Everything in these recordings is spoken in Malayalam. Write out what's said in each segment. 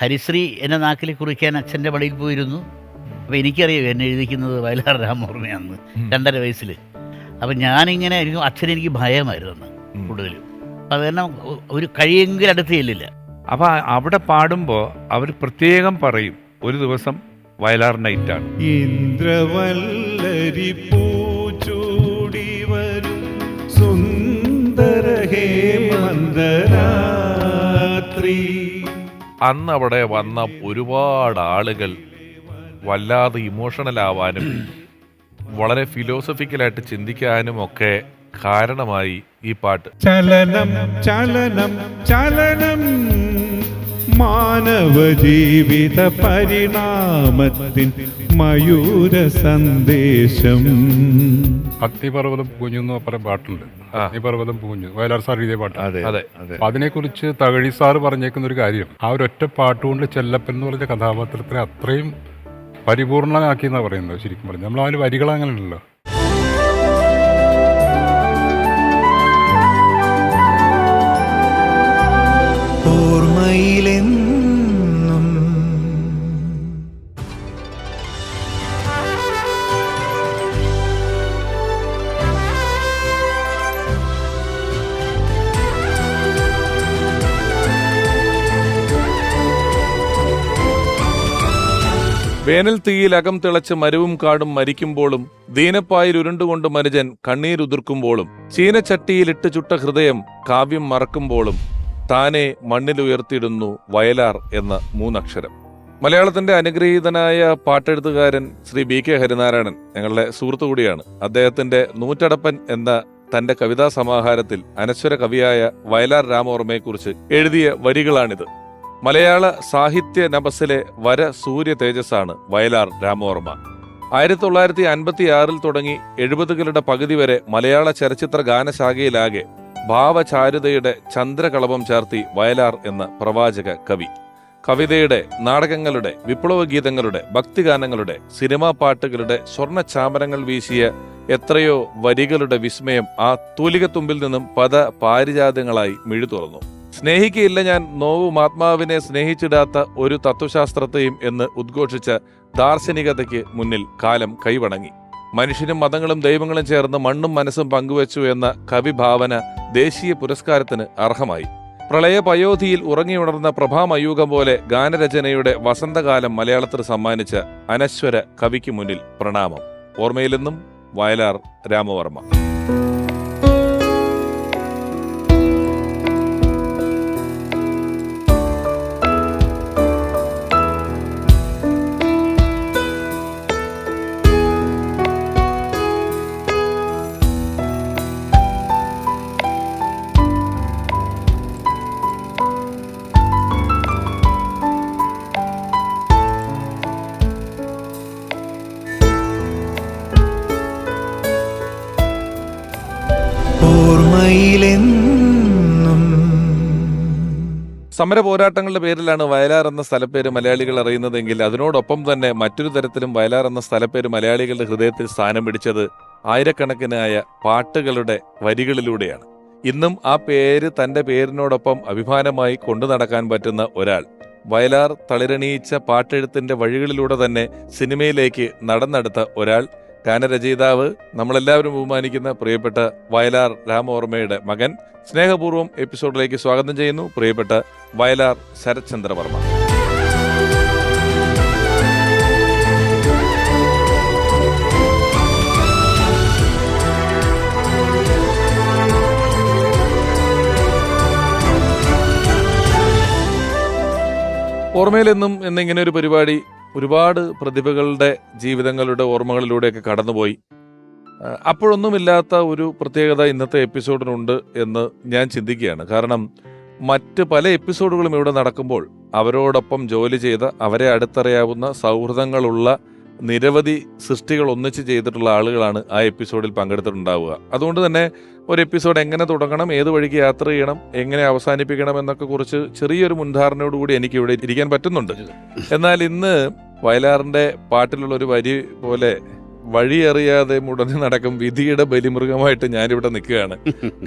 ഹരിശ്രീ എന്നെ നാക്കിൽ കുറിക്കാൻ അച്ഛന്റെ പടിയിൽ പോയിരുന്നു. അപ്പോൾ എനിക്കറിയാം എന്നെ എഴുതിക്കുന്നത് വയലാർ രാമവർമ്മയാണെന്ന് രണ്ടര വയസ്സിൽ. അപ്പം ഞാനിങ്ങനെ എനിക്ക് അച്ഛൻ എനിക്ക് ഭയമായിരുന്നു അന്ന്. കൂടുതലും. അപ്പം അത് തന്നെ ഒരു കഴിയെങ്കിൽ അടുത്ത് ചെല്ലില്ല. അപ്പം അവിടെ പാടുമ്പോൾ അവർ പ്രത്യേകം പറയും ഒരു ദിവസം വയലാർ നൈറ്റാണ്. ഇന്ദ്രവല്ലരി പൂച്ചൂടി വരും സുന്ദര ഹേമന്തരാത്രി അന്ന് അവിടെ വന്ന ഒരുപാട് ആളുകൾ വല്ലാതെ ഇമോഷണൽ ആവാനും വളരെ ഫിലോസഫിക്കലായിട്ട് ചിന്തിക്കാനും ഒക്കെ കാരണമായി ഈ പാട്ട്. ചലനം ചലനം ചലനം. മാനവ ജീവിത പരിണാമത്തിൻ മയൂര സന്ദേശം. അഗ്നിപർവതം പൂഞ്ഞു എന്ന് പറഞ്ഞ പാട്ടുണ്ട്. അഗ്നിപർവതം പൂഞ്ഞു. വയലാർ സാർ എഴുതിയ പാട്ട് അതെ അതെ. അതെ. അപ്പൊ അതിനെക്കുറിച്ച് തകഴി സാർ പറഞ്ഞേക്കുന്ന ഒരു കാര്യം ആ ഒരൊറ്റ പാട്ടുകൊണ്ട് ചെല്ലപ്പൻ എന്ന് പറഞ്ഞ കഥാപാത്രത്തിനെ അത്രയും പരിപൂർണനാക്കി എന്നാ പറയുന്നത് ശരിക്കും പറഞ്ഞു നമ്മൾ അതിന് വരികൾ അങ്ങനെയല്ലോ ഓർമ്മയിലെന്നും വേനൽ തീയിൽ അകം തിളച്ച് മരവും കാടും മരിക്കുമ്പോഴും ദീനപ്പായിൽ ഉരുണ്ടുകൊണ്ട് മനുജൻ കണ്ണീരുതിർക്കുമ്പോഴും ചീനച്ചട്ടിയിലിട്ട് ചുട്ട ഹൃദയം കാവ്യം മറക്കുമ്പോഴും താനെ മണ്ണിലുയർത്തിയിടുന്നു വയലാർ എന്ന മൂന്നക്ഷരം. മലയാളത്തിന്റെ അനുഗ്രഹീതനായ പാട്ടെഴുത്തുകാരൻ ശ്രീ ബി കെ ഹരിനാരായണൻ ഞങ്ങളുടെ സുഹൃത്തു കൂടിയാണ്. അദ്ദേഹത്തിന്റെ നൂറ്റടപ്പൻ എന്ന തന്റെ കവിതാ സമാഹാരത്തിൽ അനശ്വര കവിയായ വയലാർ രാമവർമ്മയെക്കുറിച്ച് എഴുതിയ വരികളാണിത്. മലയാള സാഹിത്യ നബസിലെ വര സൂര്യ തേജസ്സാണ് വയലാർ രാമവർമ്മ. ആയിരത്തി തൊള്ളായിരത്തി അൻപത്തി ആറിൽ തുടങ്ങി എഴുപതുകളുടെ പകുതി വരെ മലയാള ചലച്ചിത്ര ഗാനശാഖയിലാകെ ഭാവചാരുതയുടെ ചന്ദ്രകളപം ചേർത്തി വയലാർ എന്ന പ്രവാചക കവി. കവിതയുടെ നാടകങ്ങളുടെ വിപ്ലവ ഗീതങ്ങളുടെ ഭക്തിഗാനങ്ങളുടെ സിനിമാ പാട്ടുകളുടെ സ്വർണ ചാമരങ്ങൾ വീശിയ എത്രയോ വരികളുടെ വിസ്മയം ആ തൂലികത്തുമ്പിൽ നിന്നും പദ പാരിജാതങ്ങളായി മിഴി തുറന്നു സ്നേഹിക്കയില്ല ഞാൻ നോവും ആത്മാവിനെ സ്നേഹിച്ചിടാത്ത ഒരു തത്വശാസ്ത്രത്തെയും എന്ന് ഉദ്ഘോഷിച്ച ദാർശനികതയ്ക്ക് മുന്നിൽ കാലം കൈവണങ്ങി. മനുഷ്യനും മതങ്ങളും ദൈവങ്ങളും ചേർന്ന് മണ്ണും മനസ്സും പങ്കുവച്ചു എന്ന കവിഭാവന ദേശീയ പുരസ്കാരത്തിന് അർഹമായി. പ്രളയ പയോധിയിൽ ഉറങ്ങിയുണർന്ന പ്രഭാമയൂകം പോലെ ഗാനരചനയുടെ വസന്തകാലം മലയാളത്തിന് സമ്മാനിച്ച അനശ്വര കവിക്ക് മുന്നിൽ പ്രണാമം. ഓർമ്മയിലെന്നും വയലാർ രാമവർമ്മ. സമര പോരാട്ടങ്ങളുടെ പേരിലാണ് വയലാർ എന്ന സ്ഥലപ്പേര് മലയാളികൾ അറിയുന്നതെങ്കിൽ അതിനോടൊപ്പം തന്നെ മറ്റൊരു തരത്തിലും വയലാർ എന്ന സ്ഥലപ്പേര് മലയാളികളുടെ ഹൃദയത്തിൽ സ്ഥാനം പിടിച്ചത് ആയിരക്കണക്കിനായ പാട്ടുകളുടെ വരികളിലൂടെയാണ്. ഇന്നും ആ പേര് തന്റെ പേരിനോടൊപ്പം അഭിമാനമായി കൊണ്ടു നടക്കാൻ പറ്റുന്ന ഒരാൾ. വയലാർ തളിരണിയിച്ച പാട്ടെഴുത്തിന്റെ വഴികളിലൂടെ തന്നെ സിനിമയിലേക്ക് നടന്നെടുത്ത ഒരാൾ ഗാനരചയിതാവ് നമ്മളെല്ലാവരും ബഹുമാനിക്കുന്ന പ്രിയപ്പെട്ട വയലാർ രാമവർമ്മയുടെ മകൻ. സ്നേഹപൂർവം എപ്പിസോഡിലേക്ക് സ്വാഗതം ചെയ്യുന്നു പ്രിയപ്പെട്ട വയലാർ ശരത്ചന്ദ്ര വർമ്മ ഓർമ്മയിലെന്നും എന്നിങ്ങനെ ഒരു പരിപാടി ഒരുപാട് പ്രതിഭകളുടെ ജീവിതങ്ങളുടെ ഓർമ്മകളിലൂടെയൊക്കെ കടന്നുപോയി. അപ്പോഴൊന്നുമില്ലാത്ത ഒരു പ്രത്യേകത ഇന്നത്തെ എപ്പിസോഡിനുണ്ട് എന്ന് ഞാൻ ചിന്തിക്കുകയാണ്. കാരണം മറ്റ് പല എപ്പിസോഡുകളും ഇവിടെ നടക്കുമ്പോൾ അവരോടൊപ്പം ജോലി ചെയ്ത അവരെ അടുത്തറിയാവുന്ന സൗഹൃദങ്ങളുള്ള നിരവധി സൃഷ്ടികൾ ഒന്നിച്ച് ചെയ്തിട്ടുള്ള ആളുകളാണ് ആ എപ്പിസോഡിൽ പങ്കെടുത്തിട്ടുണ്ടാവുക. അതുകൊണ്ട് തന്നെ ഒരു എപ്പിസോഡ് എങ്ങനെ തുടങ്ങണം ഏത് വഴിക്ക് യാത്ര ചെയ്യണം എങ്ങനെ അവസാനിപ്പിക്കണം എന്നൊക്കെ കുറിച്ച് ചെറിയൊരു മുൻധാരണയോടുകൂടി എനിക്ക് ഇവിടെ ഇരിക്കാൻ പറ്റുന്നുണ്ട്. എന്നാൽ ഇന്ന് വയലാറിന്റെ പാട്ടിലുള്ള ഒരു വരി പോലെ വഴിയറിയാതെ മുടഞ്ഞു നടക്കും വിധിയുടെ ബലിമൃഗമായിട്ട് ഞാനിവിടെ നിൽക്കുകയാണ്.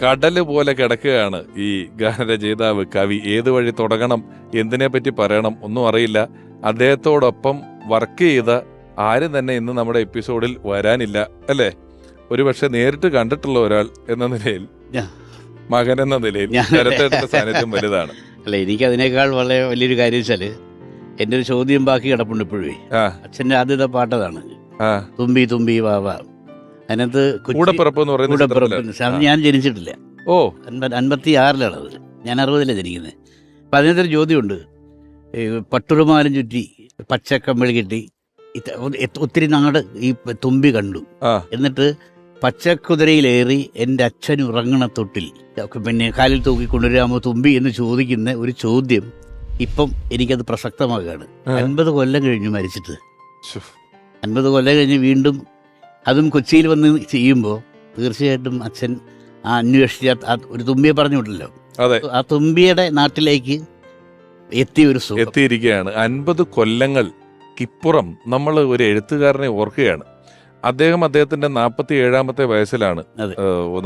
കടൽ പോലെ കിടക്കുകയാണ് ഈ ഗാനരചയിതാവ് കവി. ഏത് വഴി തുടങ്ങണം എന്തിനെ പറ്റി പറയണം ഒന്നും അറിയില്ല. അദ്ദേഹത്തോടൊപ്പം വർക്ക് ചെയ്ത ആരും തന്നെ ഇന്ന് നമ്മുടെ എപ്പിസോഡിൽ വരാനില്ല അല്ലേ? ഒരുപക്ഷെ നേരിട്ട് കണ്ടിട്ടുള്ള ഒരാൾ എന്ന നിലയിൽ മകൻ എന്ന നിലയിൽ ശരത്തേട്ടന്റെ സാന്നിധ്യം വലുതാണ്. അല്ല എനിക്ക് അതിനേക്കാൾ വളരെ വലിയൊരു കാര്യം വെച്ചാൽ എന്റെ ഒരു ചോദ്യം ബാക്കി കിടപ്പുണ്ട് ഇപ്പോഴേ. അച്ഛന്റെ ആദ്യത്തെ പാട്ടതാണ്. തുമ്പി തുമ്പി വാവ അതിനകത്ത് കൂടപ്പിറപ്പ് എന്ന്. അത് ഞാൻ ജനിച്ചിട്ടില്ല. ഓ. അൻപത് അൻപത്തി ആറിലാണ് അത് ഞാൻ അറുപതിലാണ് ജനിക്കുന്നത്. അപ്പം അതിനകത്തൊരു ചോദ്യമുണ്ട്. ഈ പട്ടുറുമാലും ചുറ്റി പച്ചക്കമ്പിളി കിട്ടി ഒത്തിരി നാട് ഈ തുമ്പി കണ്ടു. എന്നിട്ട് പച്ചക്കുതിരയിലേറി എന്റെ അച്ഛൻ ഉറങ്ങണ തൊട്ടിൽ പിന്നെ കാലിൽ തൂക്കിക്കൊണ്ടുവരാമോ തുമ്പി എന്ന് ചോദിക്കുന്ന ഒരു ചോദ്യം ഇപ്പം എനിക്കത് പ്രസക്തമാകുകയാണ്. അൻപത് കൊല്ലം കഴിഞ്ഞു മരിച്ചിട്ട്. അൻപത് കൊല്ലം കഴിഞ്ഞ് വീണ്ടും അതും കൊച്ചിയിൽ വന്ന് ചെയ്യുമ്പോൾ തീർച്ചയായിട്ടും അച്ഛൻ ആ അന്വേഷിച്ച ഒരു തുമ്പിയെ പറഞ്ഞു വിട്ടല്ലോ ആ തുമ്പിയുടെ നാട്ടിലേക്ക് എത്തിയ ഒരു എത്തിയിരിക്കുകയാണ്. അൻപത് കൊല്ലങ്ങൾക്കിപ്പുറം നമ്മൾ ഒരു എഴുത്തുകാരനെ ഓർക്കുകയാണ്. അദ്ദേഹം അദ്ദേഹത്തിന്റെ നാൽപ്പത്തി ഏഴാമത്തെ വയസ്സിലാണ്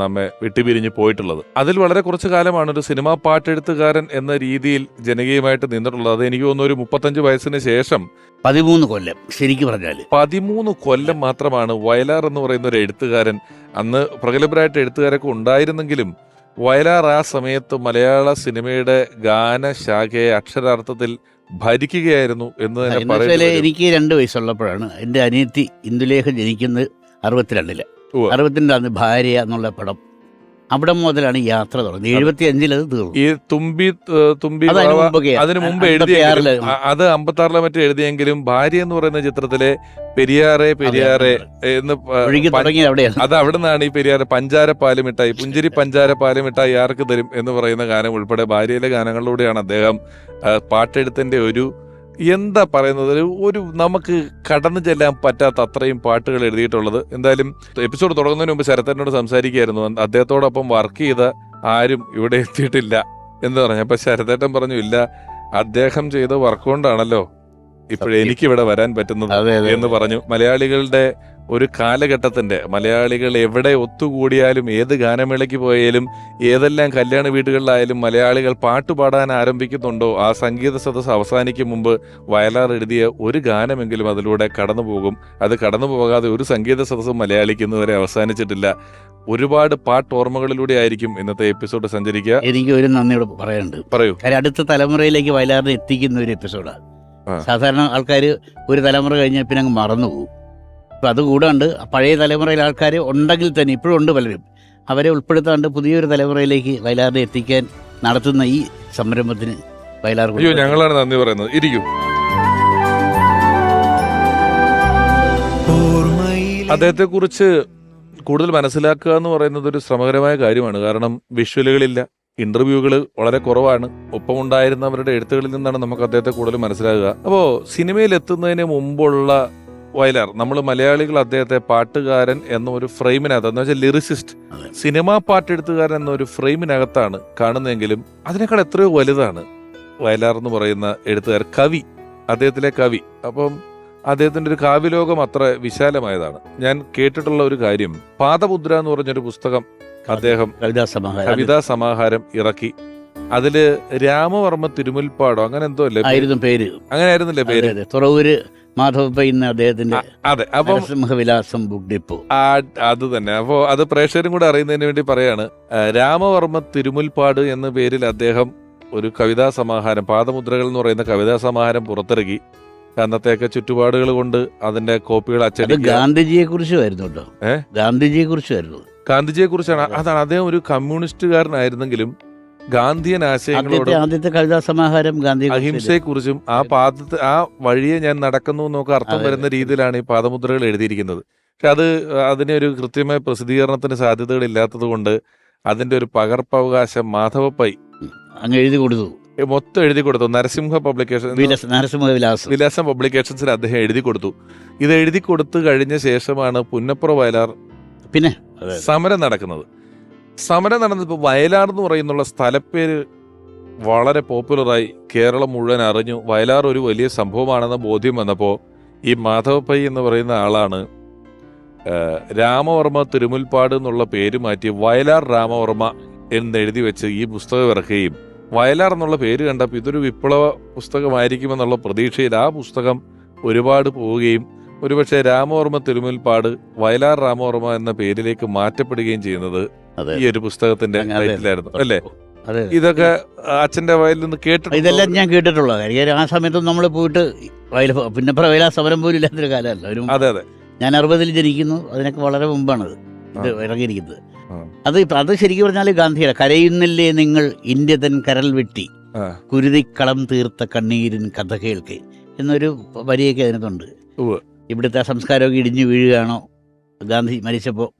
നമ്മെ വിട്ടുപിരിഞ്ഞ് പോയിട്ടുള്ളത്. അതിൽ വളരെ കുറച്ചു കാലമാണ് ഒരു സിനിമാ പാട്ടെഴുത്തുകാരൻ എന്ന രീതിയിൽ ജനകീയമായിട്ട് നിന്നിട്ടുള്ളത്. അത് എനിക്ക് തോന്നുന്നു ഒരു മുപ്പത്തഞ്ച് വയസ്സിന് ശേഷം പതിമൂന്ന് കൊല്ലം ശരിക്കും പറഞ്ഞാൽ പതിമൂന്ന് കൊല്ലം മാത്രമാണ് വയലാർ എന്ന് പറയുന്ന ഒരു എഴുത്തുകാരൻ അന്ന് പ്രഗത്ഭരായിട്ട് എഴുത്തുകാരൊക്കെ ഉണ്ടായിരുന്നെങ്കിലും വയലാർ ആ സമയത്ത് മലയാള സിനിമയുടെ ഗാനശാഖയെ അക്ഷരാർത്ഥത്തിൽ ഭരിക്കുകയായിരുന്നു എന്ന് തന്നെ പറയുന്നത്. എനിക്ക് രണ്ട് വയസ്സുള്ളപ്പോഴാണ് എന്റെ അനിയത്തി ഇന്ദുലേഖ ജനിക്കുന്നത് അറുപത്തിരണ്ടിൽ. അറുപത്തിരണ്ടാണ് ഭാര്യ എന്നുള്ള പടം അവിടെ മുതലാണ് യാത്ര തുടങ്ങുന്നത്. എഴുപത്തി അഞ്ചിൽ അത് തീർന്നു. ഈ തുമ്പി തുമ്പി അത് അതിന് മുമ്പ് അമ്പത്തിയാറിൽ അത് അമ്പത്തി ആറിലെ മറ്റേ എഴുതിയെങ്കിലും ഭാര്യ എന്ന് പറയുന്ന ചിത്രത്തിലെ പെരിയാറെ പെരിയാറെ എന്ന് അത് അവിടെ നിന്നാണ് ഈ പെരിയാറ് പഞ്ചാര പാലുമിട്ടായി പുഞ്ചിരി പഞ്ചാര പാലുമിട്ടായി ആർക്ക് തരും എന്ന് പറയുന്ന ഗാനം ഉൾപ്പെടെ ഭാര്യയിലെ ഗാനങ്ങളിലൂടെയാണ് അദ്ദേഹം പാട്ടെഴുത്തിന്റെ ഒരു എന്താ പറയുന്നത്? ഒരു- നമുക്ക് കടന്നു ചെല്ലാൻ പറ്റാത്ത അത്രയും പാട്ടുകൾ എഴുതിയിട്ടുള്ളത്. എന്തായാലും എപ്പിസോഡ് തുടങ്ങുന്നതിന് മുമ്പ് ശരത്തനോട് സംസാരിക്കുകയായിരുന്നു. അദ്ദേഹത്തോടൊപ്പം വർക്ക് ചെയ്ത ആരും ഇവിടെ എത്തിയിട്ടില്ല എന്ന് പറഞ്ഞു. അപ്പൊ ശരത്തേട്ടൻ പറഞ്ഞു ഇല്ല അദ്ദേഹം ചെയ്ത വർക്ക് കൊണ്ടാണല്ലോ ഇപ്പോഴെനിക്കിവിടെ വരാൻ പറ്റുന്നത് എന്ന് പറഞ്ഞു. മലയാളികളുടെ ഒരു കാലഘട്ടത്തിന്റെ മലയാളികൾ എവിടെ ഒത്തുകൂടിയാലും ഏത് ഗാനമേളയ്ക്ക് പോയാലും ഏതെല്ലാം കല്യാണ വീടുകളിലായാലും മലയാളികൾ പാട്ടുപാടാൻ ആരംഭിക്കുന്നുണ്ടോ ആ സംഗീത സദസ് അവസാനിക്കും മുമ്പ് വയലാർ എഴുതിയ ഒരു ഗാനമെങ്കിലും അതിലൂടെ കടന്നു പോകും. അത് കടന്നു പോകാതെ ഒരു സംഗീത സദസ്സും മലയാളിക്ക് ഇന്നുവരെ അവസാനിച്ചിട്ടില്ല. ഒരുപാട് പാട്ട് ഓർമ്മകളിലൂടെ ആയിരിക്കും ഇന്നത്തെ എപ്പിസോഡ് സഞ്ചരിക്കുക. എനിക്ക് ഒരു നന്ദിയോട് പറയാനുണ്ട്. പറയൂ. കാര്യം അടുത്ത തലമുറയിലേക്ക് വയലാറിനെ എത്തിക്കുന്ന ഒരു എപ്പിസോഡാണ് സാധാരണ ആൾക്കാർ ഒരു തലമുറ കഴിഞ്ഞാൽ പിന്നെ അങ്ങ് മറന്നു പോകും. അപ്പം അതുകൂടാണ്ട് പഴയ തലമുറയിലെ ആൾക്കാർ ഉണ്ടെങ്കിൽ തന്നെ ഇപ്പോഴും ഉണ്ട് പലരും. അവരെ ഉൾപ്പെടുത്താണ്ട് പുതിയൊരു തലമുറയിലേക്ക് വയലാറിനെ എത്തിക്കാൻ നടത്തുന്ന ഈ സംരംഭത്തിന് വയലാർ അയ്യോ ഞങ്ങളാണ് നന്ദി പറയുന്നത്. ഇരിക്കും. അദ്ദേഹത്തെ കുറിച്ച് കൂടുതൽ മനസ്സിലാക്കുക എന്ന് പറയുന്നത് ഒരു ശ്രമകരമായ കാര്യമാണ്. കാരണം വിഷ്വലുകളില്ല ഇന്റർവ്യൂകൾ വളരെ കുറവാണ്. ഒപ്പം ഉണ്ടായിരുന്നവരുടെ എഴുത്തുകളിൽ നിന്നാണ് നമുക്ക് അദ്ദേഹത്തെ കൂടുതൽ മനസ്സിലാകുക. അപ്പോൾ സിനിമയിൽ എത്തുന്നതിന് മുമ്പുള്ള വയലാർ. നമ്മൾ മലയാളികൾ അദ്ദേഹത്തെ പാട്ടുകാരൻ എന്നൊരു ഫ്രെയിമിനകത്ത് എന്ന് വെച്ചാൽ ലിറിസിസ്റ്റ്. സിനിമാ പാട്ടെഴുത്തുകാരൻ എന്നൊരു ഫ്രെയിമിനകത്താണ് കാണുന്നതെങ്കിലും അതിനേക്കാൾ എത്രയോ വലുതാണ് വയലാർ എന്ന് പറയുന്ന എഴുത്തുകാർ കവി അദ്ദേഹത്തിലെ കവി. അപ്പം അദ്ദേഹത്തിന്റെ ഒരു കാവ്യലോകം അത്ര വിശാലമായതാണ്. ഞാൻ കേട്ടിട്ടുള്ള ഒരു കാര്യം പാദമുദ്ര എന്ന് പറഞ്ഞൊരു പുസ്തകം അദ്ദേഹം കവിതാ സമാഹാരം ഇറക്കി. അതിൽ രാമവർമ്മ തിരുമുൽപ്പാടോ അങ്ങനെ എന്തോ അല്ലേ പേര്? അങ്ങനെ ആയിരുന്നില്ലേ പേര്? തുറവൂര് മാധവപ്പ ഇന്ന് അദ്ദേഹത്തിന്റെ അതെ അപ്പം സിംഹവിലാസം ബുക്ക് ഡിപ്പോ ആ അത് തന്നെ. അപ്പോ അത് പ്രേക്ഷകരും കൂടെ അറിയുന്നതിന് വേണ്ടി പറയാണ് രാമവർമ്മ തിരുമുൽപ്പാട് എന്ന പേരിൽ അദ്ദേഹം ഒരു കവിതാ സമാഹാരം പാദമുദ്രകൾ എന്ന് പറയുന്ന കവിതാ സമാഹാരം പുറത്തിറക്കി. അന്നത്തെയൊക്കെ ചുറ്റുപാടുകൾ കൊണ്ട് അതിന്റെ കോപ്പികൾ അച്ചടി ഗാന്ധിജിയെ കുറിച്ചുമായിരുന്നു കേട്ടോ? ഗാന്ധിജിയെ കുറിച്ചുമായിരുന്നു ഗാന്ധിജിയെ കുറിച്ചാണ് അതാണ് അദ്ദേഹം ഒരു കമ്മ്യൂണിസ്റ്റുകാരനായിരുന്നെങ്കിലും ഗാന്ധിയൻ ആദ്യത്തെ ആദ്യത്തെ കവിതാ സമാഹാരം ഗാന്ധി അഹിംസയെ കുറിച്ചും ആ പാദത്തെ ആ വഴിയെ ഞാൻ നടക്കുന്നു എന്നൊക്കെ അർത്ഥം വരുന്ന രീതിയിലാണ് ഈ പാദമുദ്രകൾ എഴുതിയിരിക്കുന്നത്. പക്ഷെ അത് അതിന് ഒരു കൃത്യമായ പ്രസിദ്ധീകരണത്തിന് സാധ്യതകൾ ഇല്ലാത്തത് കൊണ്ട് അതിന്റെ ഒരു പകർപ്പവകാശം മാധവപ്പൈ അങ്ങ് എഴുതി കൊടുത്തു. മൊത്തം എഴുതി കൊടുത്തു. നരസിംഹ പബ്ലിക്കേഷൻ നരസിംഹ നരസിംഹവിലാസം വിലാസം പബ്ലിക്കേഷൻസിൽ അദ്ദേഹം എഴുതി കൊടുത്തു. ഇത് എഴുതി കൊടുത്തു കഴിഞ്ഞ ശേഷമാണ് പുന്നപ്ര വയലാർ പിന്നെ? സമരം നടക്കുന്നത്. സമരം നടന്നിപ്പോൾ വയലാർ എന്ന് പറയുന്നുള്ള സ്ഥലപ്പേര് വളരെ പോപ്പുലറായി കേരളം മുഴുവൻ അറിഞ്ഞു. വയലാർ ഒരു വലിയ സംഭവമാണെന്ന ബോധ്യം വന്നപ്പോൾ ഈ മാധവപ്പൈ എന്ന് പറയുന്ന ആളാണ് രാമവർമ്മ തിരുമുൽപ്പാട് എന്നുള്ള പേര് മാറ്റി വയലാർ രാമവർമ്മ എന്നെഴുതി വെച്ച് ഈ പുസ്തകം ഇറക്കുകയും വയലാർ എന്നുള്ള പേര് കണ്ടപ്പോൾ ഇതൊരു വിപ്ലവ പുസ്തകമായിരിക്കുമെന്നുള്ള പ്രതീക്ഷയിൽ ആ പുസ്തകം ഒരുപാട് പോവുകയും ഒരുപക്ഷെ രാമവർമ്മ തിരുമുൽപ്പാട് വയലാർ രാമവർമ്മ എന്ന പേരിലേക്ക് മാറ്റപ്പെടുകയും ചെയ്യുന്നത് അതെ. ഈ ഒരു പുസ്തകത്തിന്റെ അതെ, അതെ. ടൈറ്റിലായിരുന്നു അല്ലേ? അതെ ഇതൊക്കെ അച്ഛന്റെ വയലിൽ നിന്ന് കേട്ടിട്ടുണ്ട്? ഇതെല്ലാം ഞാൻ കേട്ടിട്ടുള്ള കാര്യം. ആ സമയത്ത് നമ്മൾ പോയിട്ട് വയൽ പിന്നെ പ്രവേല സമരം പോലും ഇല്ലാത്തൊരു കാലമല്ല. ഒരു അതെ അതെ. ഞാൻ അറുപതിൽ ജനിക്കുന്നു. അതിനൊക്കെ വളരെ മുമ്പാണത്. ഇത് ഇറങ്ങിയിരിക്കുന്നത്. ആ. അത് ഇപ്പം അത് ശരിക്കും പറഞ്ഞാൽ ഗാന്ധിയുടെ കരയുന്നില്ലേ നിങ്ങൾ? ഇന്ത്യ തൻ കരൽ വെട്ടി. ആ. കുരുതിക്കളം തീർത്ത കണ്ണീരിൻ കഥ കേൾക്കെ. എന്നൊരു വരിയൊക്കെ അതിനകത്തുണ്ട്. ഉവ്വ്. ഇവിടുത്തെ സംസ്കാരമൊക്കെ ഇടിഞ്ഞു വീഴുകയാണോ? ഗാന്ധി മരിച്ചപ്പോൾ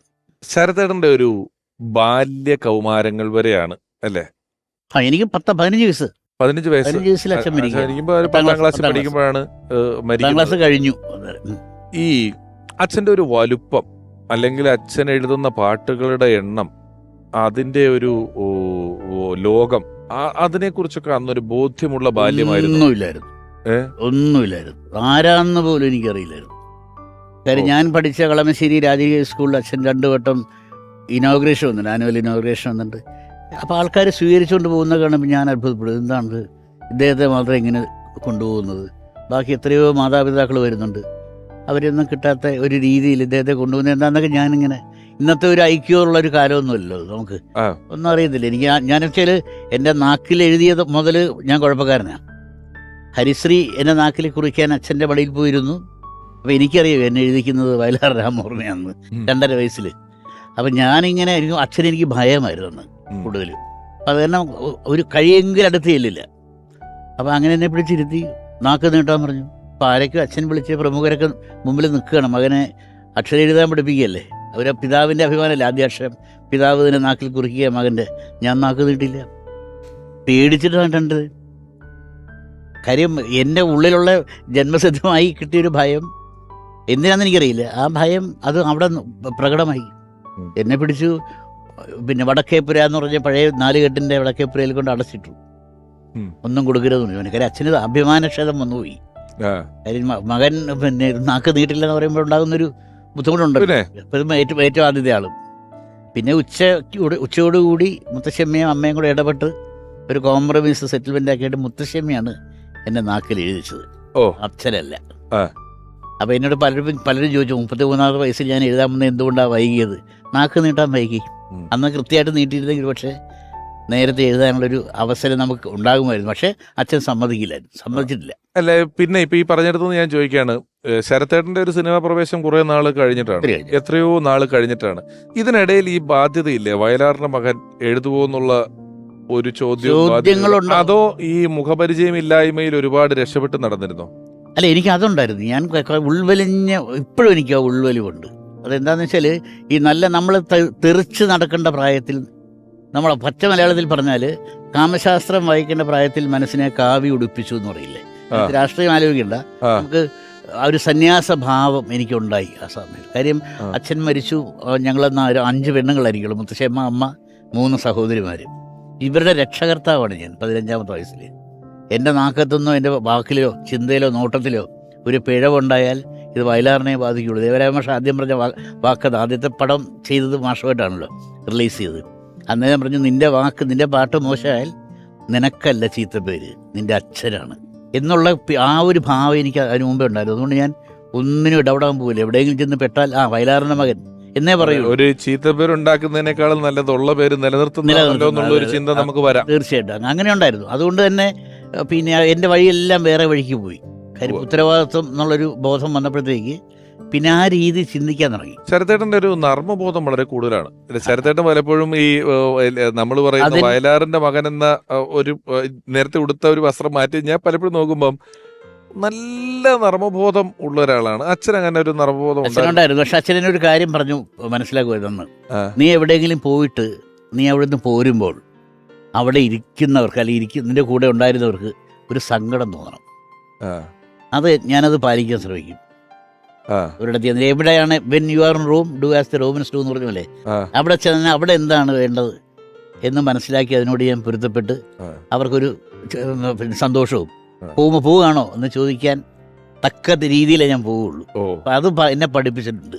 ശരതേടന്റെ ഒരു ബാല്യ കൗമാരങ്ങൾ വരെയാണ് അല്ലേ? ആ എനിക്ക് പത്ത് പതിനഞ്ച് വയസ്സ്. പതിനഞ്ച് വയസ്സ്. പതിനഞ്ച് വയസ്സിൽ അച്ഛൻ മരിക്കും ഒരു പത്താം ക്ലാസ്, പഠിക്കുമ്പോഴാണ് ഏഹ്, പത്താം മരിക്കുന്നത്. ക്ലാസ് കഴിഞ്ഞു. ഉം. ഈ അച്ഛന്റെ ഒരു വലുപ്പം അല്ലെങ്കിൽ അച്ഛൻ എഴുതുന്ന പാട്ടുകളുടെ എണ്ണം അതിന്റെ ഒരു ഓ, ഓ, ലോകം അതിനെ കുറിച്ചൊക്കെ അന്നൊരു ബോധ്യമുള്ള ബാല്യമായിരുന്നു. ഒന്നുമില്ലായിരുന്നു. ഏ? ഒന്നുമില്ലായിരുന്നു. ആരാന്ന് പോലും എനിക്കറിയില്ലായിരുന്നു. കാര്യം ഓ. ഞാൻ പഠിച്ച കളമശ്ശേരി രാജകീയ സ്കൂളിൽ അച്ഛൻ രണ്ടു വട്ടം ഇനോഗ്രേഷൻ വന്നിട്ടുണ്ട് ആനുവൽ ഇനോഗ്രേഷൻ വന്നിട്ടുണ്ട്. അപ്പോൾ ആൾക്കാർ സ്വീകരിച്ചുകൊണ്ട് പോകുന്ന കാണുമ്പോൾ ഞാൻ അത്ഭുതപ്പെടും. എന്താണ് ഇദ്ദേഹത്തെ മാത്രം ഇങ്ങനെ കൊണ്ടുപോകുന്നത്? ബാക്കി എത്രയോ മാതാപിതാക്കൾ വരുന്നുണ്ട്. അവരൊന്നും കിട്ടാത്ത ഒരു രീതിയിൽ ഇദ്ദേഹത്തെ കൊണ്ടുപോകുന്നത് എന്താണെന്നൊക്കെ ഞാനിങ്ങനെ ഇന്നത്തെ ഒരു ഐക്യമുള്ള ഒരു കാലമൊന്നുമല്ലോ നമുക്ക്. ഒന്നും അറിയത്തില്ല. എനിക്ക് ഞാൻ- വെച്ചാൽ എന്റെ നാക്കിൽ എഴുതിയത് മുതൽ ഞാൻ കുഴപ്പക്കാരനാണ് ഹരിശ്രീ എന്റെ നാക്കിൽ കുറിക്കാൻ അച്ഛന്റെ പടിയിൽ പോയിരുന്നു. അപ്പോൾ എനിക്കറിയാം എന്നെ എഴുതിക്കുന്നത് വയലാർ രാമോർമ്മയാണെന്ന്. രണ്ടര വയസ്സിൽ അപ്പം ഞാനിങ്ങനെ എനിക്ക് അച്ഛൻ എനിക്ക് ഭയമായിരുന്നു അന്ന്. കൂടുതലും. അപ്പം അത് കാരണം ഒരു കഴിയെങ്കിലും അടുത്ത് ചെല്ലില്ല. അപ്പം അങ്ങനെ എന്നെ പിടിച്ചിരുത്തി. നാക്ക് നീട്ടാൻ പറഞ്ഞു. അപ്പം ആരൊക്കെ അച്ഛൻ വിളിച്ച് പ്രമുഖരൊക്കെ മുമ്പിൽ നിൽക്കുകയാണ്. മകനെ അക്ഷരം എഴുതാൻ പഠിപ്പിക്കുകയല്ലേ? അവരെ പിതാവിന്റെ അഭിമാനമല്ലേ? ആദ്യാക്ഷരം പിതാവ് തന്നെ നാക്കിൽ കുറിക്കുക മകന്റെ ഞാൻ നാക്ക് നീട്ടില്ല. പേടിച്ചിട്ടാണ് കണ്ടത്. കാര്യം എന്റെ ഉള്ളിലുള്ള ജന്മസിദ്ധമായി കിട്ടിയൊരു ഭയം. എന്തിനാണെന്ന് എനിക്കറിയില്ല. ആ ഭയം അത് അവിടെ പ്രകടമായി. എന്നെ പിടിച്ചു. പിന്നെ വടക്കേപ്പുര എന്ന് പറഞ്ഞ പഴയ നാലുകെട്ടിന്റെ വടക്കേപ്പുരയിൽ കൊണ്ട് അടച്ചിട്ടു. ഒന്നും കൊടുക്കരുതെന്ന് എനിക്കൊരു അച്ഛന് അഭിമാനക്ഷതം വന്നുപോയി. കാര്യം മകൻ പിന്നെ നാക്ക് നീട്ടില്ലെന്ന് പറയുമ്പോൾ ഉണ്ടാകുന്നൊരു ബുദ്ധിമുട്ടുണ്ട് ഏറ്റവും ഏറ്റവും ആദ്യത്തെ ആളും. പിന്നെ ഉച്ച ഉച്ചയോടുകൂടി മുത്തശ്ശമ്മയും അമ്മയും കൂടെ ഇടപെട്ട് ഒരു കോംപ്രമൈസ് സെറ്റിൽമെന്റ് ആക്കിയിട്ട് മുത്തശ്ശമ്മയാണ് എന്നെ നാക്കിൽ എഴുതിച്ചത്. ഓ. അച്ഛനല്ല. അപ്പോൾ എന്നോട് പലരും പലരും ചോദിച്ചു മുപ്പത്തി മൂന്നാമത്തെ വയസ്സിൽ ഞാൻ എഴുതാൻ വന്നത് എന്തുകൊണ്ടാണ് വൈകിയത്? നാക്ക് നീട്ടാൻ വൈകി. അന്ന് കൃത്യമായിട്ട് നീട്ടിയിരുന്നെങ്കിൽ പക്ഷേ നേരത്തെ എഴുതാനുള്ളൊരു അവസരം നമുക്ക് ഉണ്ടാകുമായിരുന്നു. പക്ഷേ അച്ഛൻ സമ്മതിക്കില്ലായിരുന്നു. സമ്മതിച്ചിട്ടില്ല. അല്ല പിന്നെ ഇപ്പൊ ഈ പറഞ്ഞിടത്തുനിന്ന് ഞാൻ ചോദിക്കുകയാണ്. ശരത്തേട്ടന്റെ ശരത്തേട്ടന്റെ ഒരു സിനിമാ പ്രവേശം കുറേ നാൾ കഴിഞ്ഞിട്ടാണ്. എത്രയോ നാൾ കഴിഞ്ഞിട്ടാണ്. ഇതിനിടയിൽ ഈ ബാധ്യതയില്ലേ? വയലാറിന്റെ മകൻ എഴുതുമോ എന്നുള്ള ഒരു ചോദ്യം? അതോ ഈ മുഖപരിചയം ഇല്ലായ്മയിൽ ഒരുപാട് രക്ഷപ്പെട്ട് നടന്നിരുന്നോ? അല്ല എനിക്ക് അതുണ്ടായിരുന്നു. ഞാൻ ഉൾവലിഞ്ഞ ഇപ്പോഴും എനിക്ക് ആ ഉൾവലിവുണ്ട്. അതെന്താന്ന് വെച്ചാൽ ഈ നല്ല നമ്മൾ തെറിച്ച് നടക്കേണ്ട പ്രായത്തിൽ നമ്മളെ പച്ച മലയാളത്തിൽ പറഞ്ഞാൽ കാമശാസ്ത്രം വായിക്കേണ്ട പ്രായത്തിൽ മനസ്സിനെ കാവി ഉടുപ്പിച്ചു എന്ന് പറയില്ലേ. രാഷ്ട്രീയം ആലോചിക്കണ്ട. നമുക്ക് ആ ഒരു സന്യാസ ഭാവം എനിക്കുണ്ടായി ആ സമയത്ത്. കാര്യം അച്ഛൻ മരിച്ചു ഞങ്ങളെന്ന ഒരു അഞ്ച് പെണ്ണുങ്ങളായിരിക്കുള്ളൂ മുത്തശ്ശമ്മ അമ്മ മൂന്ന് സഹോദരിമാർ ഇവരുടെ രക്ഷകർത്താവാണ് ഞാൻ പതിനഞ്ചാമത്തെ വയസ്സിൽ എന്റെ നാക്കത്തുനിന്നോ എന്റെ വാക്കിലോ ചിന്തയിലോ നോട്ടത്തിലോ ഒരു പിഴവുണ്ടായാൽ ഇത് വയലാറിനെ ബാധിക്കുള്ളൂ ദേവരായ മാഷ ആദ്യം പറഞ്ഞ വാ വാക്കത് ആദ്യത്തെ പടം ചെയ്തത് മാഷമായിട്ടാണല്ലോ റിലീസ് ചെയ്തത്. അന്നേരം പറഞ്ഞു നിന്റെ വാക്ക് നിന്റെ പാട്ട് മോശമായാൽ നിനക്കല്ല ചീത്ത പേര് നിന്റെ അച്ഛനാണ്. എന്നുള്ള ആ ഒരു ഭാവം എനിക്ക് അതിന് മുമ്പേ ഉണ്ടായിരുന്നു. അതുകൊണ്ട് ഞാൻ ഒന്നിനും ഇടപെടാൻ പോകില്ല എവിടെയെങ്കിലും ചെന്ന് പെട്ടാൽ ആ വയലാറിന്റെ മകൻ എന്നേ പറയൂ ഒരു ചീത്തപ്പേര് ഉണ്ടാക്കുന്നതിനേക്കാളും നല്ലത് ഉള്ള പേര് നിലനിർത്തുന്നില്ല. എന്നുള്ള ഒരു ചിന്ത നമുക്ക് വരാം. തീർച്ചയായിട്ടും. അങ്ങനെ ഉണ്ടായിരുന്നു. അതുകൊണ്ട് തന്നെ പിന്നെ എന്റെ വഴിയെല്ലാം വേറെ വഴിക്ക് പോയി. കാര്യം. ഉത്തരവാദിത്വം എന്നുള്ളൊരു ബോധം വന്നപ്പോഴത്തേക്ക് പിന്നെ ആ രീതി ചിന്തിക്കാൻ തുടങ്ങി. ശരത്തേട്ടന്റെ ഒരു നർമ്മബോധം വളരെ കൂടുതലാണ്. ശരത്തേട്ടൻ പലപ്പോഴും ഈ നമ്മൾ പറയുന്ന വയലാറിന്റെ മകൻ എന്ന ഒരു നേരത്തെ ഉടുത്ത ഒരു വസ്ത്രം മാറ്റി ഞാൻ പലപ്പോഴും നോക്കുമ്പം നല്ല നർമ്മബോധം ഉള്ള ഒരാളാണ് അച്ഛൻ അങ്ങനെ ഒരു നർമ്മബോധം ഉണ്ടായിരുന്നു പക്ഷെ അച്ഛൻ ഒരു കാര്യം പറഞ്ഞു മനസ്സിലാക്കുമായിരുന്നു നീ എവിടെയെങ്കിലും പോയിട്ട് നീ അവിടെ നിന്ന് പോരുമ്പോൾ അവിടെ ഇരിക്കുന്നവർക്ക് അല്ലെങ്കിൽ ഇരിക്കുന്ന നിന്റെ കൂടെ ഉണ്ടായിരുന്നവർക്ക് ഒരു സങ്കടം തോന്നണം. അത് ഞാനത് പാലിക്കാൻ ശ്രമിക്കും. ഒരിടത്ത് എവിടെയാണ് when you are in Rome do as the Romans do എന്ന് പറഞ്ഞല്ലേ. അവിടെ ചെന്ന് അവിടെ എന്താണ് വേണ്ടത് എന്ന് മനസ്സിലാക്കി അതിനോട് ഞാൻ പൊരുത്തപ്പെട്ട് അവർക്കൊരു സന്തോഷവും. പോകുമ്പോൾ പോവുകയാണോ എന്ന് ചോദിക്കാൻ തക്ക രീതിയിലേ ഞാൻ പോവുള്ളൂ. അപ്പം അത് എന്നെ പഠിപ്പിച്ചിട്ടുണ്ട്.